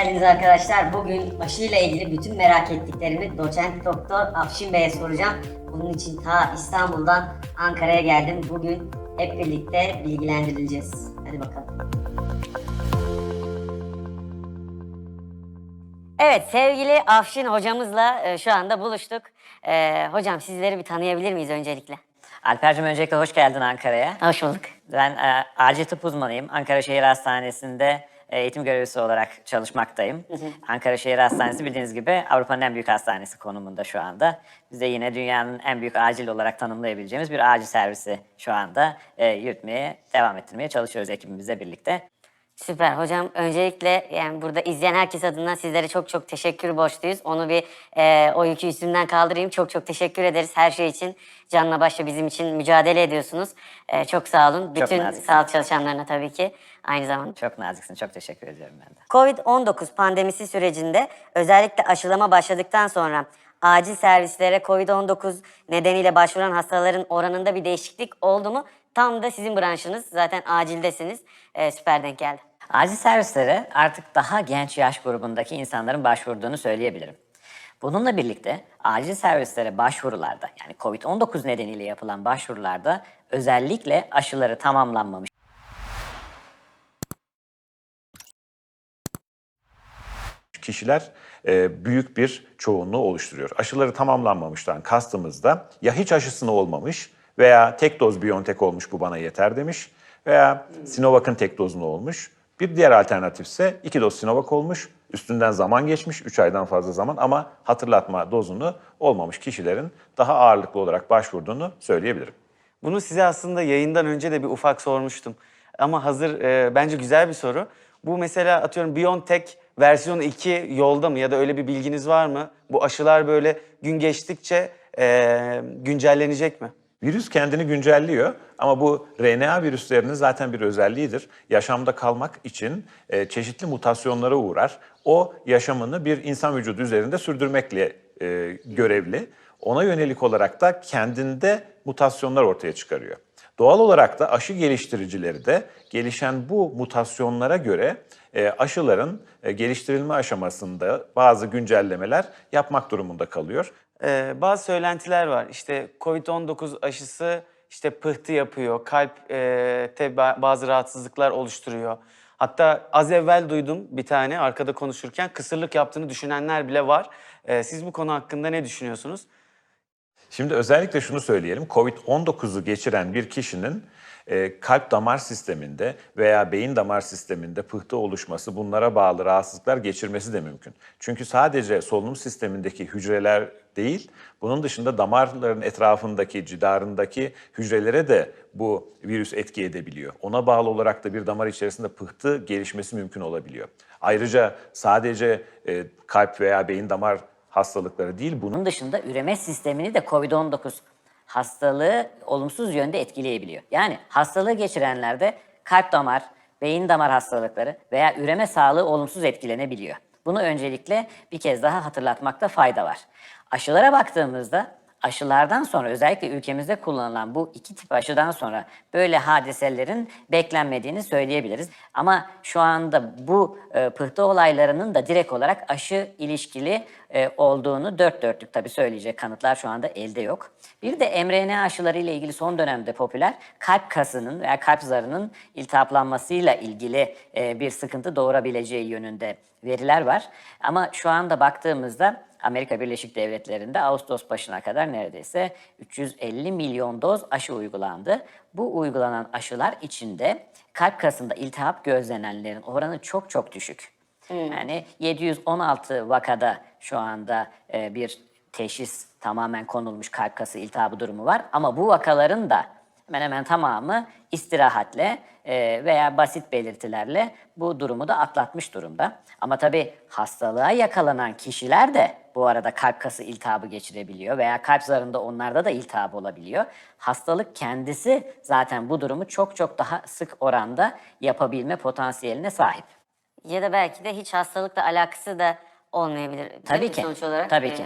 Geldiniz arkadaşlar. Bugün aşıyla ilgili bütün merak ettiklerimi doçent doktor Afşin Bey'e soracağım. Bunun için ta İstanbul'dan Ankara'ya geldim. Bugün hep birlikte bilgilendirileceğiz. Hadi bakalım. Evet sevgili Afşin hocamızla e, şu anda buluştuk. E, hocam sizleri bir tanıyabilir miyiz öncelikle? Alper'cim öncelikle hoş geldin Ankara'ya. Hoş bulduk. Ben e, acil tıp uzmanıyım. Ankara Şehir Hastanesi'nde eğitim görevlisi olarak çalışmaktayım. Ankara Şehir Hastanesi bildiğiniz gibi Avrupa'nın en büyük hastanesi konumunda şu anda. Biz de yine dünyanın en büyük acil olarak tanımlayabileceğimiz bir acil servisi şu anda e, yürütmeye, devam ettirmeye çalışıyoruz ekibimizle birlikte. Süper hocam. Öncelikle yani burada izleyen herkes adına sizlere çok çok teşekkür borçluyuz. Onu bir e, o yükü üstünden kaldırayım. Çok çok teşekkür ederiz her şey için. Canla başla bizim için mücadele ediyorsunuz. E, çok sağ olun. Bütün sağlık çalışanlarına tabii ki aynı zamanda. Çok naziksin, çok teşekkür ediyorum ben de. Covid-19 pandemisi sürecinde özellikle aşılama başladıktan sonra acil servislere Covid-19 nedeniyle başvuran hastaların oranında bir değişiklik oldu mu? Tam da sizin branşınız. Zaten acildesiniz. E, süper denk geldi. Acil servislere artık daha genç yaş grubundaki insanların başvurduğunu söyleyebilirim. Bununla birlikte acil servislere başvurularda yani COVID-19 nedeniyle yapılan başvurularda özellikle aşıları tamamlanmamış kişiler e, büyük bir çoğunluğu oluşturuyor. Aşıları tamamlanmamıştan kastımızda ya hiç aşısını olmamış veya tek doz Biontech olmuş bu bana yeter demiş veya Sinovac'ın tek dozunu olmuş. Bir diğer alternatifse iki doz Sinovac olmuş, üstünden zaman geçmiş, 3 aydan fazla zaman ama hatırlatma dozunu olmamış kişilerin daha ağırlıklı olarak başvurduğunu söyleyebilirim. Bunu size aslında yayından önce de bir ufak sormuştum. Ama hazır e, bence güzel bir soru. Bu mesela atıyorum BioNTech versiyon 2 yolda mı ya da öyle bir bilginiz var mı? Bu aşılar böyle gün geçtikçe e, güncellenecek mi? Virüs kendini güncelliyor ama bu RNA virüslerinin zaten bir özelliğidir. Yaşamda kalmak için e, çeşitli mutasyonlara uğrar. O yaşamını bir insan vücudu üzerinde sürdürmekle e, görevli. Ona yönelik olarak da kendinde mutasyonlar ortaya çıkarıyor. Doğal olarak da aşı geliştiricileri de gelişen bu mutasyonlara göre e, aşıların e, geliştirilme aşamasında bazı güncellemeler yapmak durumunda kalıyor. Ee, bazı söylentiler var. İşte Covid-19 aşısı işte pıhtı yapıyor, kalpte ba- bazı rahatsızlıklar oluşturuyor. Hatta az evvel duydum bir tane arkada konuşurken kısırlık yaptığını düşünenler bile var. Ee, siz bu konu hakkında ne düşünüyorsunuz? Şimdi özellikle şunu söyleyelim. Covid-19'u geçiren bir kişinin e, kalp damar sisteminde veya beyin damar sisteminde pıhtı oluşması, bunlara bağlı rahatsızlıklar geçirmesi de mümkün. Çünkü sadece solunum sistemindeki hücreler değil, bunun dışında damarların etrafındaki, cidarındaki hücrelere de bu virüs etki edebiliyor. Ona bağlı olarak da bir damar içerisinde pıhtı gelişmesi mümkün olabiliyor. Ayrıca sadece e, kalp veya beyin damar hastalıkları değil, bunun Bunun dışında üreme sistemini de COVID-19 hastalığı olumsuz yönde etkileyebiliyor. Yani hastalığı geçirenlerde kalp damar, beyin damar hastalıkları veya üreme sağlığı olumsuz etkilenebiliyor. Bunu öncelikle bir kez daha hatırlatmakta fayda var. Aşılara baktığımızda aşılardan sonra özellikle ülkemizde kullanılan bu iki tip aşıdan sonra böyle hadiselerin beklenmediğini söyleyebiliriz. Ama şu anda bu e, pıhtı olaylarının da direkt olarak aşı ilişkili e, olduğunu dört dörtlük tabii söyleyecek kanıtlar şu anda elde yok. Bir de mRNA aşıları ile ilgili son dönemde popüler kalp kasının veya kalp zarının iltihaplanmasıyla ilgili e, bir sıkıntı doğurabileceği yönünde veriler var. Ama şu anda baktığımızda Amerika Birleşik Devletleri'nde Ağustos başına kadar neredeyse 350 milyon doz aşı uygulandı. Bu uygulanan aşılar içinde kalp kasında iltihap gözlenenlerin oranı çok çok düşük. Yani 716 vakada şu anda e, bir teşhis tamamen konulmuş kalp kası iltihabı durumu var. Ama bu vakaların da hemen hemen tamamı istirahatle e, veya basit belirtilerle bu durumu da atlatmış durumda. Ama tabii hastalığa yakalanan kişiler de bu arada kalp kası iltihabı geçirebiliyor veya kalp zarında onlarda da iltihap olabiliyor. Hastalık kendisi zaten bu durumu çok çok daha sık oranda yapabilme potansiyeline sahip. Ya da belki de hiç hastalıkla alakası da olmayabilir. Tabii ki. Sonuç olarak. Tabii ki.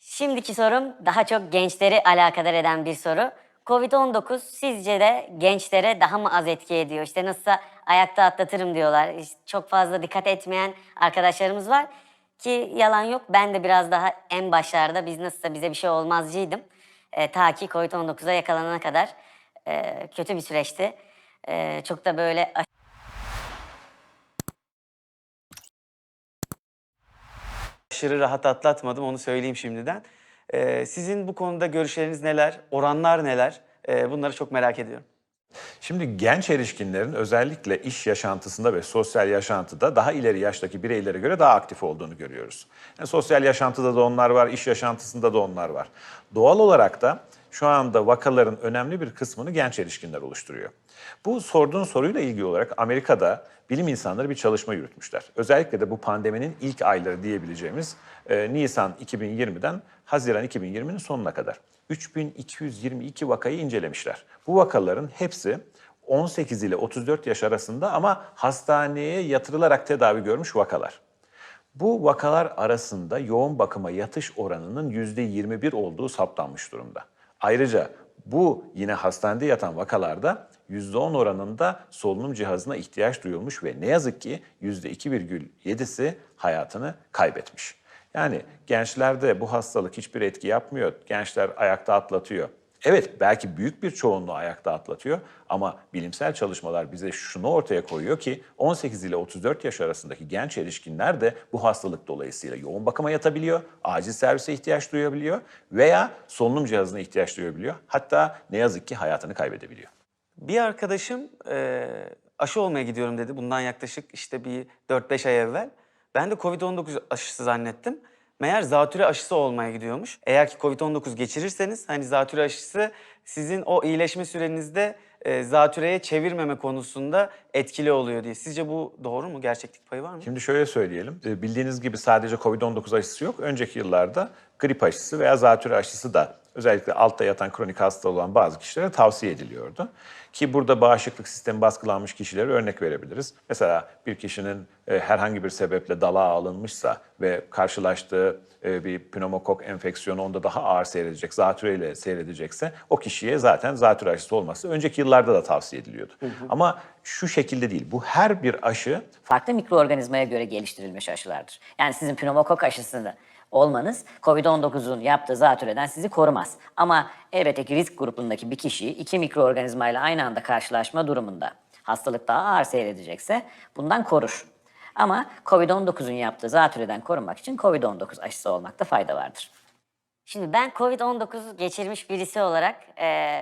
Şimdiki sorum daha çok gençleri alakadar eden bir soru. Covid-19 sizce de gençlere daha mı az etki ediyor? İşte nasılsa ayakta atlatırım diyorlar. İşte çok fazla dikkat etmeyen arkadaşlarımız var. Ki yalan yok ben de biraz daha en başlarda biz nasılsa bize bir şey olmazcıydım. E, ta ki Covid-19'a yakalanana kadar e, kötü bir süreçti. E, çok da böyle Aşırı rahat atlatmadım onu söyleyeyim şimdiden. Ee, sizin bu konuda görüşleriniz neler? Oranlar neler? Ee, bunları çok merak ediyorum. Şimdi genç erişkinlerin özellikle iş yaşantısında ve sosyal yaşantıda daha ileri yaştaki bireylere göre daha aktif olduğunu görüyoruz. Yani sosyal yaşantıda da onlar var, iş yaşantısında da onlar var. Doğal olarak da şu anda vakaların önemli bir kısmını genç erişkinler oluşturuyor. Bu sorduğun soruyla ilgili olarak Amerika'da bilim insanları bir çalışma yürütmüşler. Özellikle de bu pandeminin ilk ayları diyebileceğimiz e, Nisan 2020'den Haziran 2020'nin sonuna kadar 3222 vakayı incelemişler. Bu vakaların hepsi 18 ile 34 yaş arasında ama hastaneye yatırılarak tedavi görmüş vakalar. Bu vakalar arasında yoğun bakıma yatış oranının %21 olduğu saptanmış durumda. Ayrıca bu yine hastanede yatan vakalarda %10 oranında solunum cihazına ihtiyaç duyulmuş ve ne yazık ki %2,7'si hayatını kaybetmiş. Yani gençlerde bu hastalık hiçbir etki yapmıyor. Gençler ayakta atlatıyor. Evet belki büyük bir çoğunluğu ayakta atlatıyor ama bilimsel çalışmalar bize şunu ortaya koyuyor ki 18 ile 34 yaş arasındaki genç erişkinler de bu hastalık dolayısıyla yoğun bakıma yatabiliyor, acil servise ihtiyaç duyabiliyor veya solunum cihazına ihtiyaç duyabiliyor. Hatta ne yazık ki hayatını kaybedebiliyor. Bir arkadaşım e, aşı olmaya gidiyorum dedi. Bundan yaklaşık işte bir 4-5 ay evvel. Ben de Covid-19 aşısı zannettim. Meğer zatürre aşısı olmaya gidiyormuş. Eğer ki Covid-19 geçirirseniz hani zatürre aşısı sizin o iyileşme sürenizde e, zatürreye çevirmeme konusunda etkili oluyor diye. Sizce bu doğru mu? Gerçeklik payı var mı? Şimdi şöyle söyleyelim. E, Bildiğiniz gibi sadece COVID-19 aşısı yok. Önceki yıllarda grip aşısı veya zatürre aşısı da özellikle altta yatan kronik hasta olan bazı kişilere tavsiye ediliyordu. Ki burada bağışıklık sistemi baskılanmış kişilere örnek verebiliriz. Mesela bir kişinin e, herhangi bir sebeple dalağa alınmışsa ve karşılaştığı e, bir pneumokok enfeksiyonu onda daha ağır seyredecek, zatürreyle seyredecekse o kişiye zaten zatürre aşısı olması önceki yıllarda da tavsiye ediliyordu. Ama şu şekilde değil. Bu her bir aşı farklı mikroorganizmaya göre geliştirilmiş aşılardır. Yani sizin pneumokok aşısını olmanız COVID-19'un yaptığı zatürreden sizi korumaz. Ama elbette ki risk grubundaki bir kişi iki mikroorganizmayla aynı anda karşılaşma durumunda hastalık daha ağır seyredecekse bundan korur. Ama COVID-19'un yaptığı zatürreden korunmak için COVID-19 aşısı olmakta fayda vardır. Şimdi ben Covid-19 geçirmiş birisi olarak e,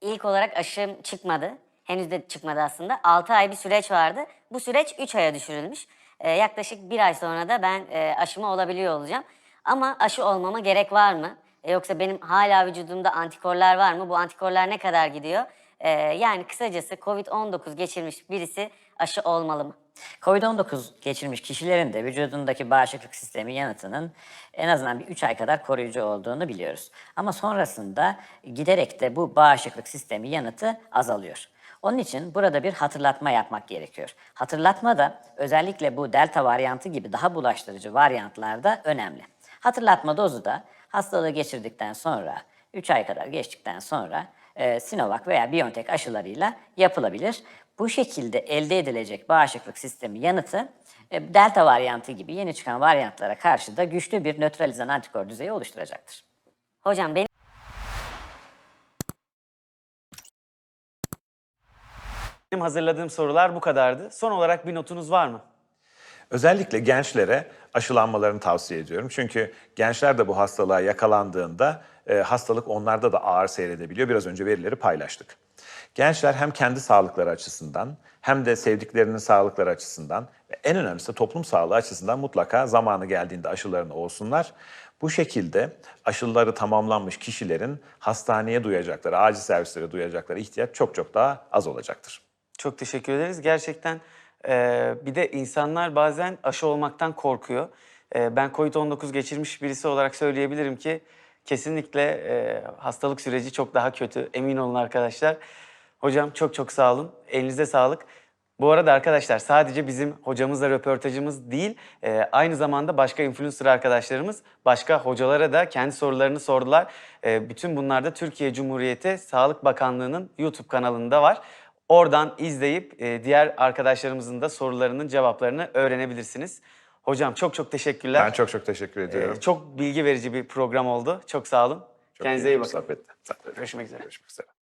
ilk olarak aşım çıkmadı. Henüz de çıkmadı aslında. 6 ay bir süreç vardı. Bu süreç 3 aya düşürülmüş. E, yaklaşık bir ay sonra da ben e, aşımı olabiliyor olacağım. Ama aşı olmama gerek var mı? E, yoksa benim hala vücudumda antikorlar var mı? Bu antikorlar ne kadar gidiyor? E, yani kısacası Covid-19 geçirmiş birisi aşı olmalı mı? Covid-19 geçirmiş kişilerin de vücudundaki bağışıklık sistemi yanıtının en azından bir 3 ay kadar koruyucu olduğunu biliyoruz. Ama sonrasında giderek de bu bağışıklık sistemi yanıtı azalıyor. Onun için burada bir hatırlatma yapmak gerekiyor. Hatırlatma da özellikle bu delta varyantı gibi daha bulaştırıcı varyantlarda önemli. Hatırlatma dozu da hastalığı geçirdikten sonra 3 ay kadar geçtikten sonra e, Sinovac veya BioNTech aşılarıyla yapılabilir. Bu şekilde elde edilecek bağışıklık sistemi yanıtı e, delta varyantı gibi yeni çıkan varyantlara karşı da güçlü bir nötralizan antikor düzeyi oluşturacaktır. Hocam benim Benim hazırladığım sorular bu kadardı. Son olarak bir notunuz var mı? Özellikle gençlere aşılanmalarını tavsiye ediyorum. Çünkü gençler de bu hastalığa yakalandığında e, hastalık onlarda da ağır seyredebiliyor. Biraz önce verileri paylaştık. Gençler hem kendi sağlıkları açısından hem de sevdiklerinin sağlıkları açısından ve en önemlisi toplum sağlığı açısından mutlaka zamanı geldiğinde aşılarını olsunlar. Bu şekilde aşıları tamamlanmış kişilerin hastaneye duyacakları, acil servislere duyacakları ihtiyaç çok çok daha az olacaktır. Çok teşekkür ederiz. Gerçekten e, bir de insanlar bazen aşı olmaktan korkuyor. E, ben COVID-19 geçirmiş birisi olarak söyleyebilirim ki kesinlikle e, hastalık süreci çok daha kötü. Emin olun arkadaşlar. Hocam çok çok sağ olun. Elinize sağlık. Bu arada arkadaşlar sadece bizim hocamızla röportajımız değil, e, aynı zamanda başka influencer arkadaşlarımız başka hocalara da kendi sorularını sordular. E, bütün bunlar da Türkiye Cumhuriyeti Sağlık Bakanlığı'nın YouTube kanalında var. Oradan izleyip e, diğer arkadaşlarımızın da sorularının cevaplarını öğrenebilirsiniz. Hocam çok çok teşekkürler. Ben çok çok teşekkür ediyorum. E, çok bilgi verici bir program oldu. Çok sağ olun. Çok Kendinize iyi bir bakın. sohbetti. Görüşmek üzere. Görüşmek üzere.